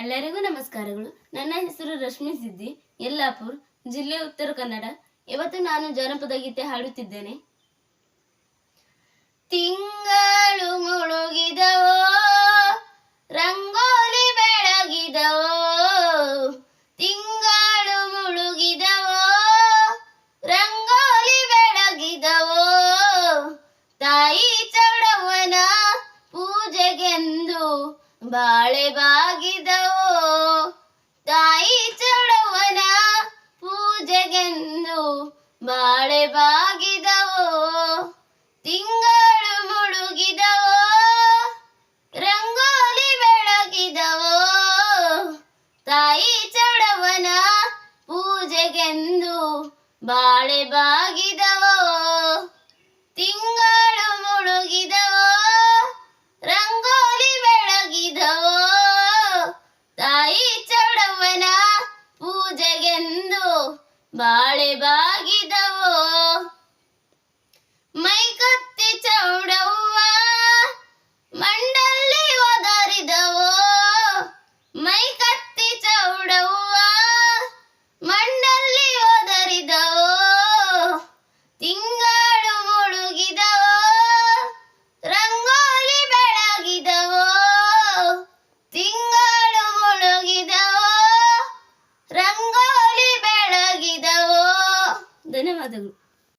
ಎಲ್ಲರಿಗೂ ನಮಸ್ಕಾರಗಳು. ನನ್ನ ಹೆಸರು ರಶ್ಮಿ ಸಿದ್ದಿ, ಯಲ್ಲಾಪುರ್, ಜಿಲ್ಲೆ ಉತ್ತರ ಕನ್ನಡ. ಇವತ್ತು ನಾನು ಜಾನಪದ ಗೀತೆ ಹಾಡುತ್ತಿದ್ದೇನೆ. ತಿಂಗಳು ಮುಳುಗಿದವೋ, ರಂಗೋಲಿ ಬೆಳಗಿದವೋ, ತಿಂಗಳು ಮುಳುಗಿದವೋ, ರಂಗೋಲಿ ಬೆಳಗಿದವೋ, ತಾಯಿ ಚೌಡವನ ಪೂಜೆಗೆಂದು ಬಾಳೆ ಬಾಗಿದವೋ ತಾಯಿ ಬಾಳೆ ಬಾಗಿದವೋ ತಿಂಗಳು ಮುಳುಗಿದವೋ? ರಂಗೋಲಿ ಬೆಳಗಿದವೋ? ತಾಯಿ ಚೌಡವನ ಪೂಜೆಗೆಂದು ಬಾಳೆ ಬಾಗಿದವೋ ತಿಂಗಳು ಮುಳುಗಿದವೋ? ರಂಗೋಲಿ ಬೆಳಗಿದವೋ? ತಾಯಿ ಚೌಡವನ ಪೂಜೆಗೆಂದು ಬಾಳೆ ಬಾಗಿ the で